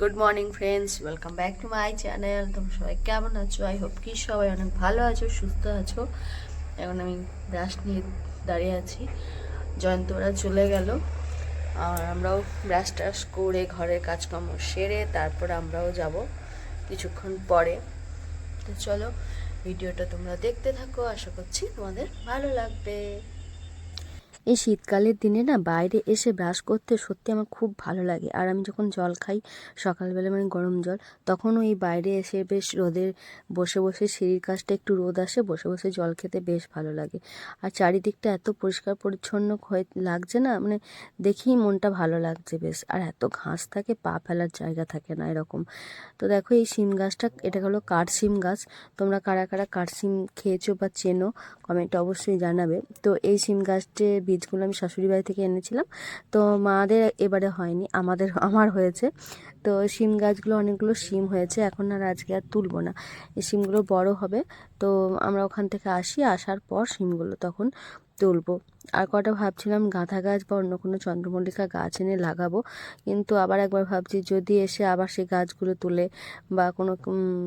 Good morning friends welcome back to my channel তোমরা সবাই কেমন আছো? আই হোপ কি সবাই অনেক ভালো আছো, সুস্থ আছো। এখন আমি ব্রাশ নিয়ে দাঁড়িয়ে আছি। জয়ন্তরা চলে গেল। আর আমরাও ব্রাশ টাশ করে ঘরের কাজকর্ম সেরে তারপর আমরাও যাব কিছুক্ষণ পরে। তো চলো ভিডিওটা তোমরা দেখতে থাকো। আশা করছি তোমাদের ভালো লাগবে। এই শীতকালের দিনে না বাইরে এসে ব্রাশ করতে সত্যি আমার খুব ভালো লাগে। আর আমি যখন জল খাই, সকালবেলা মানে গরম জল তখন ওই বাইরে এসে বেশ রোদের বসে বসে সিঁড়ির কাছটা একটু রোদ আসে, বসে বসে জল খেতে বেশ ভালো লাগে। আর চারিদিকটা এত পরিষ্কার পরিচ্ছন্ন হয়ে লাগছে না মানে দেখেই মনটা ভালো লাগছে বেশ। আর এত ঘাস থাকে, পা ফেলার জায়গা থাকে না এরকম। তো দেখো এই শিম গাছটা, এটা হলো কাঠসিম গাছ। তোমরা কারা কারা কাঠসিম খেয়েছো বা চেনো, কমেন্টে অবশ্যই জানাবে। তো এই সিম গাছটির বীজগুলো আমি শাশুড়ি বাড়ি থেকে এনেছিলাম। তো মাদের এবারে হয়নি, আমাদের, আমার হয়েছে। তো শিম গাছগুলো অনেকগুলো শিম হয়েছে, এখন আর আজকে আর তুলবো না। এই শিমগুলো বড় হবে, তো আমরা ওখান থেকে আসি, আসার পর শিমগুলো তখন তুলবো। আর কটা ভাবছিলাম গাঁথা গাছ বা অন্য কোনো চন্দ্রমল্লিকা গাছ এনে লাগাবো। কিন্তু আবার একবার ভাবছি যদি এসে আবার সেই গাছগুলো তুলে বা কোনো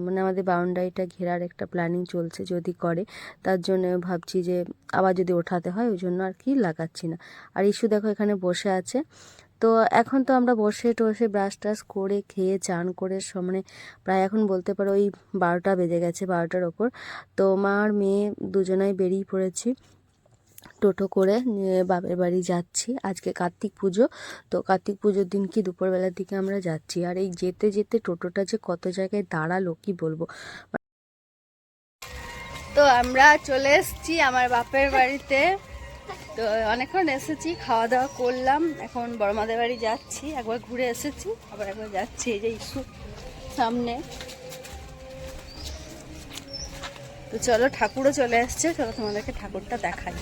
মানে আমাদের বাউন্ডারিটা ঘেরার একটা প্ল্যানিং চলছে যদি করে, তার জন্য ভাবছি যে আবার যদি ওঠাতে হয় ওই জন্য আর কি লাগাচ্ছি না। আর ইস্যু দেখো এখানে বসে আছে। তো এখন তো আমরা বসে টসে ব্রাশ টাশ করে খেয়ে চান করে মানে প্রায় এখন বলতে পারো ওই বারোটা বেজে গেছে বারোটার ওপর। তো মা আর মেয়ে দুজনাই বেরিয়ে পড়েছি। টোটো করে বাপের বাড়ি যাচ্ছি। আজকে কার্তিক পুজো। তো কার্তিক পুজোর দিন কি দুপুরবেলার দিকে আমরা যাচ্ছি? আর এই যেতে যেতে টোটোটা যে কত জায়গায় দাঁড়াল, কি বলব? তো আমরা চলে এসেছি আমার বাপের বাড়িতে। তো অনেকক্ষণ এসেছি খাওয়া দাওয়া করলাম। এখন বড়মাদের বাড়ি যাচ্ছি। একবার ঘুরে এসেছি, আবার একবার যাচ্ছি এই যে ইস্যু সামনে। তো চলো, ঠাকুরও চলে এসছে। চলো তোমাদেরকে ঠাকুরটা দেখাই।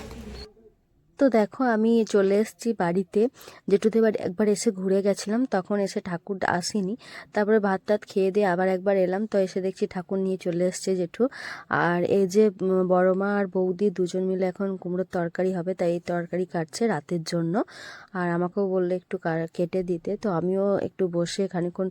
তো দেখো, আমি চলে এসেছি বাড়িতে। জেঠুদের বাড়ি একবার এসে ঘুরে গেছিলাম, তখন এসে ঠাকুর আসেনি। তারপরে ভাত টাত খেয়ে দিয়ে আবার একবার এলাম, তো এসে দেখছি ঠাকুর নিয়ে চলে এসছে জেঠু। আর এই যে বড় মা আর বৌদি দুজন মিলে এখন কুমড়োর তরকারি হবে, তাই এই তরকারি কাটছে রাতের জন্য। আর আমাকেও বললে একটু কেটে দিতে, তো আমিও একটু বসে খানিক্ষণ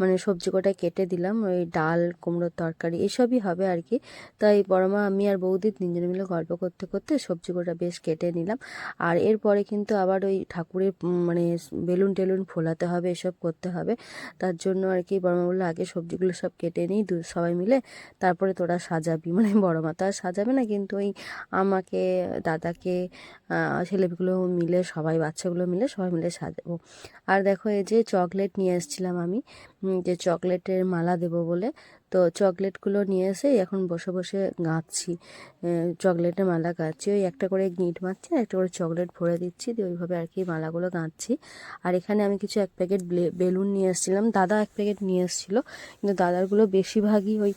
মানে সবজি কটা কেটে দিলাম, ওই ডাল, কুমড়োর তরকারি, এসবই হবে আর কি। তাই বড় মা আমি আর বৌদি তিনজন মিলে গল্প করতে করতে সবজি কটা বেশ কেটে নিলাম। আর এরপরে কিন্তু আবার ওই ঠাকুরের মানে বেলুন টেলুন ফোলাতে হবে, এসব করতে হবে। তার জন্য আর কি বড়মা বলল, আগে সবজিগুলো সব কেটে নিই, দু, সবাই মিলে। তারপরে তোরা সাজাবি। মানে বড় মা তো আর সাজাবে না, কিন্তু ওই আমাকে, দাদাকে ছেলেগুলো মিলে, সবাই বাচ্চাগুলো মিলে সবাই মিলে সাজাবো। আর দেখো এই যে চকলেট নিয়ে এসেছিলাম আমি যে চকলেটের মালা দেবো বলে তো চকলেটগুলো নিয়ে এসে এখন বসে বসে গাঁথছি চকলেটে মালা গাঁথছি ওই একটা করে গিঁট মারছি আর একটা করে চকলেট ভরে দিচ্ছি দিয়ে ওইভাবে আর কি মালাগুলো গাঁথছি আর এখানে আমি কিছু এক প্যাকেট বেলুন নিয়ে এসেছিলাম। দাদা এক প্যাকেট নিয়ে এসেছিল। কিন্তু দাদারগুলো বেশিরভাগই ওই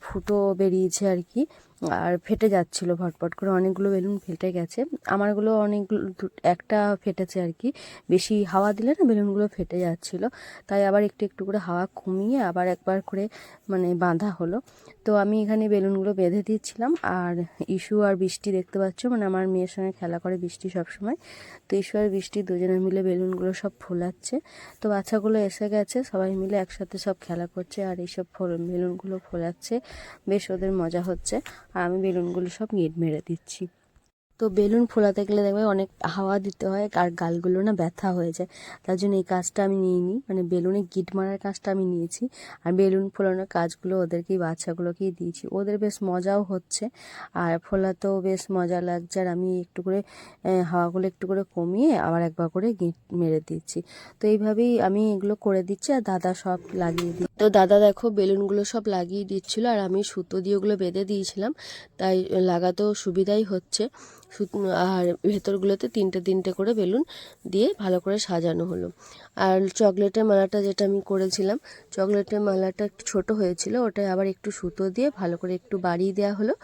ফুটো বেরিয়েছে আর কি, আর ফেটে যাচ্ছিল ভটপট করে, অনেকগুলো বেলুন ফেটে গেছে। আমারগুলো অনেকগুলো, একটা ফেটেছে আর কি, বেশি হাওয়া দিলে না বেলুনগুলো ফেটে যাচ্ছিল। তাই আবার একটু একটু করে হাওয়া কমিয়ে আবার একবার করে মানে বাঁধা হলো। তো আমি এখানে বেলুনগুলো বেঁধে দিচ্ছিলাম, আর ইস্যু আর বৃষ্টি দেখতে পাচ্ছ মানে আমার মেয়ের সঙ্গে খেলা করে বৃষ্টি সবসময়। তো ইস্যু আর বৃষ্টি দুজনে মিলে বেলুনগুলো সব ফোলাচ্ছে। তো বাচ্চাগুলো এসে গেছে, সবাই মিলে একসাথে সব খেলা করছে, আর এইসব ফোল- বেলুনগুলো ফোলাচ্ছে। বেশ ওদের মজা হচ্ছে। আর আমি বেলুনগুলো সব নেট মেরে দিচ্ছি। তো বেলুন ফোলাতে গেলে দেখবে অনেক হাওয়া দিতে হয়, আর গালগুলো না ব্যথা হয়ে যায়। তার জন্য এই কাজটা আমি নিইনি। মানে বেলুনে গিট মারার কাজটা আমি নিয়েছি। আর বেলুন ফোলানোর কাজগুলো ওদেরকেই, বাচ্চাগুলোকেই দিয়েছি। ওদের বেশ মজাও হচ্ছে। আর ফোলাতেও বেশ মজা লাগছে। আর আমি একটু করে হাওয়াগুলো একটু করে কমিয়ে আবার একবার করে গিট মেরে দিচ্ছি। তো এইভাবেই আমি এগুলো করে দিচ্ছি আর দাদা সব লাগিয়ে দিই তো দাদা দেখো বেলুনগুলো সব লাগিয়ে দিচ্ছিল। আর আমি সুতো দিয়ে ওগুলো বেঁধে দিয়েছিলাম। তাই লাগাতেও সুবিধাই হচ্ছে। আর ভেতরগুলোতে তিনটে তিনটে করে বেলুন দিয়ে ভালো করে সাজানো হলো। আর চকলেটের মালাটা যেটা আমি করেছিলাম, চকলেটের মালাটা একটু ছোটো হয়েছিল ওটাই আবার একটু সুতো দিয়ে ভালো করে একটু বাড়িয়ে দেওয়া হলো,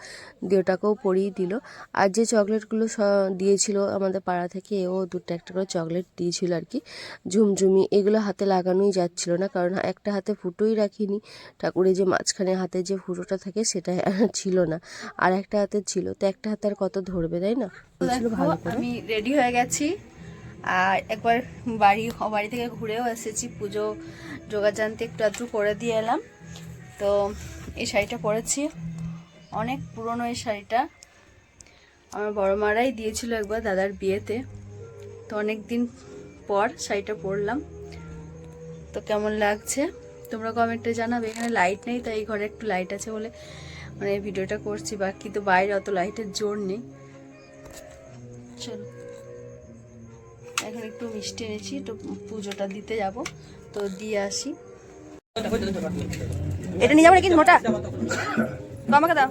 দিয়ে ওটাকেও পরিয়ে দিল। আর যে চকলেটগুলো স- দিয়েছিল আমাদের পাড়া থেকে, ও দুটো একটা করে চকলেট দিয়েছিল আর কি। ঝুমঝুমি, এগুলো হাতে লাগানোই যাচ্ছিল না, কারণ একটা হাতে ফুটোই রাখিনি। ঠাকুরের যে মাঝখানে হাতে যে ফুটোটা থাকে সেটা ছিল না। আর একটা হাতে ছিল, তো একটা হাতে আর কত ধরবে, তাই না? আমি রেডি হয়ে গেছি। আর একবার বাড়ি বাড়ি থেকে ঘুরেও এসেছি পুজো যোগাযান্তে একটু আধটু করে দিয়ে এলাম। তো এই শাড়িটা পরেছি। অনেক পুরনো এই শাড়িটা। আমার বড় মারাই দিয়েছিল একবার দাদার বিয়েতে। তো অনেক দিন পর শাড়িটা পরলাম। তো কেমন লাগছে? তোমরা কমেন্টে জানাবে। এখানে লাইট নেই তাই এই ঘরে একটু লাইট আছে বলে মানে ভিডিওটা করছি। বাকি তো বাইরে অত লাইটের জোর নেই। চলো। এখন একটু মিষ্টি এনেছি তো পুজোটা দিতে যাব। তো দিয়ে আসি। এটা নিয়ে যাব নাকি মোটা? আমাকে দাও।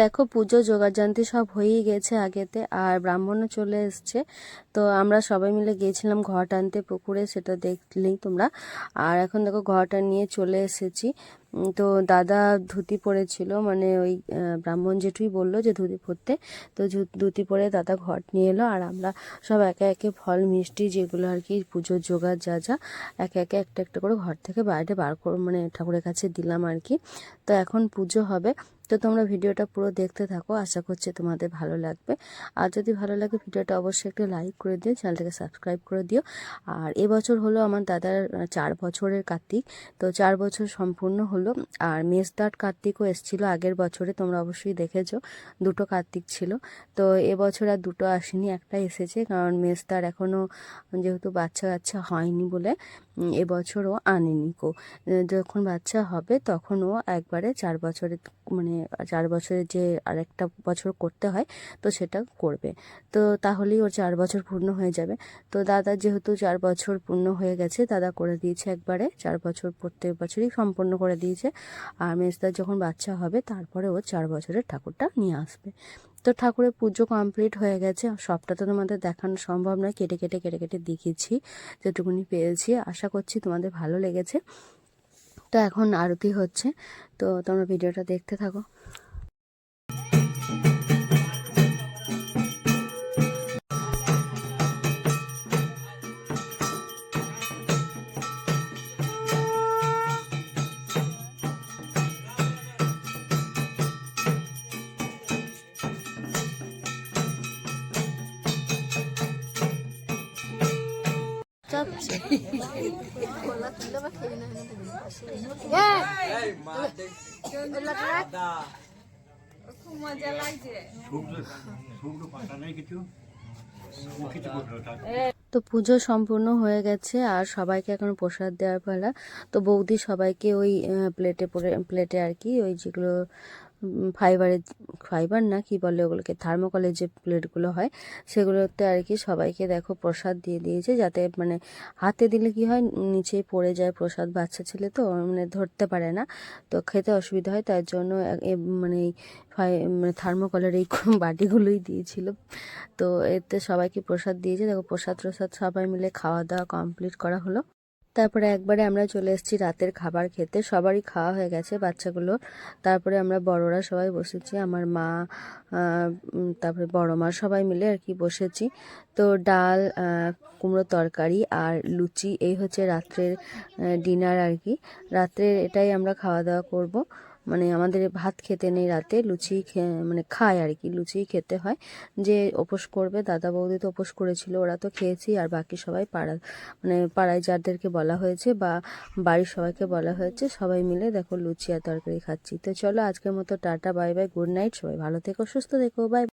দেখো পুজো যোগাযান্তি সব হয়েই গেছে আগেতে, আর ব্রাহ্মণও চলে এসছে। তো আমরা সবাই মিলে গিয়েছিলাম ঘট আনতে পুকুরে, সেটা দেখলেই তোমরা। আর এখন দেখো ঘরটা নিয়ে চলে এসেছি। তো দাদা ধুতি পরেছিল মানে ওই ব্রাহ্মণ জেঠুই বলল যে ধুতি পরতে। তো ধুতি পরে দাদা ঘট নিয়ে এলো, আর আমরা সব একে একে ফল, মিষ্টি যেগুলো আর কি, পুজোর জোগাড় যা যা, একে একে একটা একটা করে ঘর থেকে বাইরে বার করে মানে ঠাকুরের কাছে দিলাম আর কি। তো এখন পুজো হবে। তো তোমরা ভিডিওটা পুরো দেখতে থাকো, আশা করছি তোমাদের ভালো লাগবে। আর যদি ভালো লাগে ভিডিওটা অবশ্যই একটু লাইক করে দিও, চ্যানেলটাকে সাবস্ক্রাইব করে দিও। আর এবছর হলো আমার দাদার চার বছরের কার্তিক। তো চার বছর সম্পূর্ণ হলো আর মেজদাট কার্তিকও এসেছিল আগের বছরে, তোমরা অবশ্যই দেখেছ। দুটো কার্তিক ছিল। তো এবছর আর দুটো আসেনি, একটা এসেছে। কারণ মেজদার এখনও যেহেতু বাচ্চা কাচ্চা হয়নি বলে উম, এবছরও আনেনি কো। যখন বাচ্চা হবে তখন ও একবারে চার বছরের মানে চার বছরের যে আরেকটা বছর করতে হয় তো সেটা করবে। তো তাহলেই ওর চার বছর পূর্ণ হয়ে যাবে। তো দাদা যেহেতু চার বছর পূর্ণ হয়ে গেছে দাদা করে দিয়েছে একবারে চার বছর প্রত্যেক বছরই সম্পূর্ণ করে দিয়েছে। আর মেজদার যখন বাচ্চা হবে তারপরে ও চার বছরের ঠাকুরটা নিয়ে আসবে। তো ঠাকুরের পুজো কমপ্লিট হয়ে গেছে। সবটা তো তোমাদের দেখানো সম্ভব নয়। কেটে কেটে কেটে কেটে দেখিয়েছি, যেটুকুনি পেয়েছি। আশা করছি তোমাদের ভালো লেগেছে। তো এখন আরতি হচ্ছে। তো তোমরা ভিডিওটা দেখতে থাকো। তো পুজো সম্পূর্ণ হয়ে গেছে আর সবাইকে এখন প্রসাদ দেওয়ার পালা। তো বৌদি সবাইকে ওই প্লেটে প্লেটে আর কি ওই যেগুলো ফাইবারের ফাইবার না কি বলে ওগুলোকে, থার্মোকলের যে প্লেটগুলো হয়, সেগুলোতে আর কি সবাইকে দেখো প্রসাদ দিয়ে দিয়েছে যাতে মানে হাতে দিলে কি হয়, নিচেই পড়ে যায় প্রসাদ বাচ্চা ছেলে তো মানে ধরতে পারে না। তো খেতে অসুবিধা হয়, তার জন্য মানে মানে থার্মোকলের এই বাটিগুলোই দিয়েছিল। তো এতে সবাইকে প্রসাদ দিয়েছে। দেখো প্রসাদ প্রসাদ সবাই মিলে খাওয়া দাওয়া কমপ্লিট করা হলো। তারপরে একবারে আমরা চলে এসেছি রাতের খাবার খেতে। সবারই খাওয়া হয়ে গেছে, বাচ্চাগুলো। তারপরে আমরা বড়রা সবাই বসেছি, আমার মা তারপরে বড় মা সবাই মিলে আর কি বসেছি। তো ডাল কুমড়ো তরকারি আর লুচি, এই হচ্ছে রাত্রের ডিনার আর কি। রাত্রে এটাই আমরা খাওয়া দাওয়া করব। মানে আমাদের ভাত খেতে নেই রাতে, লুচি মানে খায় আর কি, লুচি খেতে হয়। যে উপোস করবে, দাদা বৌদি তো উপোস করেছিল, ওরা তো খেয়েছি আর বাকি সবাই পাড়া মানে পাড়ায় যাদেরকে বলা হয়েছে বা বাড়ির সবাইকে বলা হয়েছে, সবাই মিলে দেখো লুচি আর তরকারি খাচ্ছি। তো চলো আজকের মতো tata, bye bye, good night, সবাই ভালো থেকো, সুস্থ থেকো, বাই।